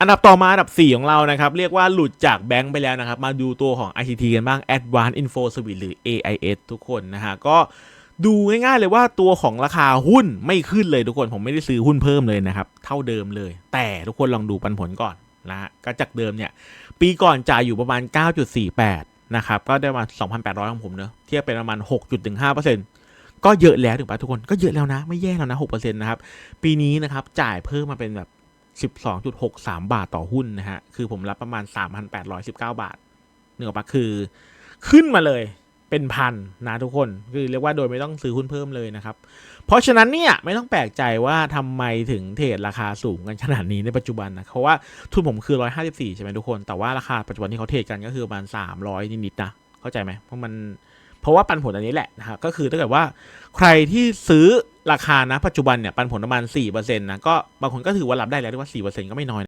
อันดับต่อมาอันดับ 4 ของเรานะครับเรียกว่าหลุดจากแบงค์ไปแล้วนะครับ มาดูตัวของ ICT กันบ้าง Advanced Info Service หรือ AIS ทุกคนนะฮะก็ดูง่ายๆเลยว่าตัวของราคาหุ้นไม่ขึ้นเลยทุกคนผมไม่ได้ซื้อหุ้นเพิ่มเลยนะครับ เท่าเดิมเลย แต่ทุกคนลองดูปันผลก่อนนะฮะก็จากเดิมเนี่ย ปีก่อนจ่ายอยู่ประมาณ 9.48 นะครับ ก็ได้มา 2,800 ของผมเนอะเทียบเป็นประมาณ 6.15%ก็เยอะแล้วถูกปะทุกคนก็เยอะแล้วนะ ไม่แย่แล้วนะ6%นะครับ ปีนี้นะครับจ่ายเพิ่มมาเป็นแบบ 12.63 บาทต่อหุ้นนะฮะ คือผมรับประมาณ 3,819 บาทเนื้ออกปะคือ ขึ้นมาเลยเป็นพันนะทุกคนคือเรียกว่าโดยไม่ต้องซื้อหุ้นเพิ่มเลยนะครับ เพราะฉะนั้นเนี่ยไม่ต้องแปลกใจว่าทำไมถึงเทรดราคาสูงกันขนาดนี้ในปัจจุบันนะเพราะว่าทุนผมคือ 154 ใช่ไหมทุกคน แต่ว่าราคาปัจจุบันที่เขาเทรดกันก็คือประมาณ 300 นิดๆนะเข้าใจไหมเพราะมันเพราะว่าปันผลอันนี้แหละนะครับก็คือถ้าเกิดว่าใครที่ซื้อ ราคานะปัจจุบันเนี่ยปันผลประมาณ4%นะก็บางคนก็ถือว่ารับได้แล้วเรียว่า4%ก็ไม่น้อย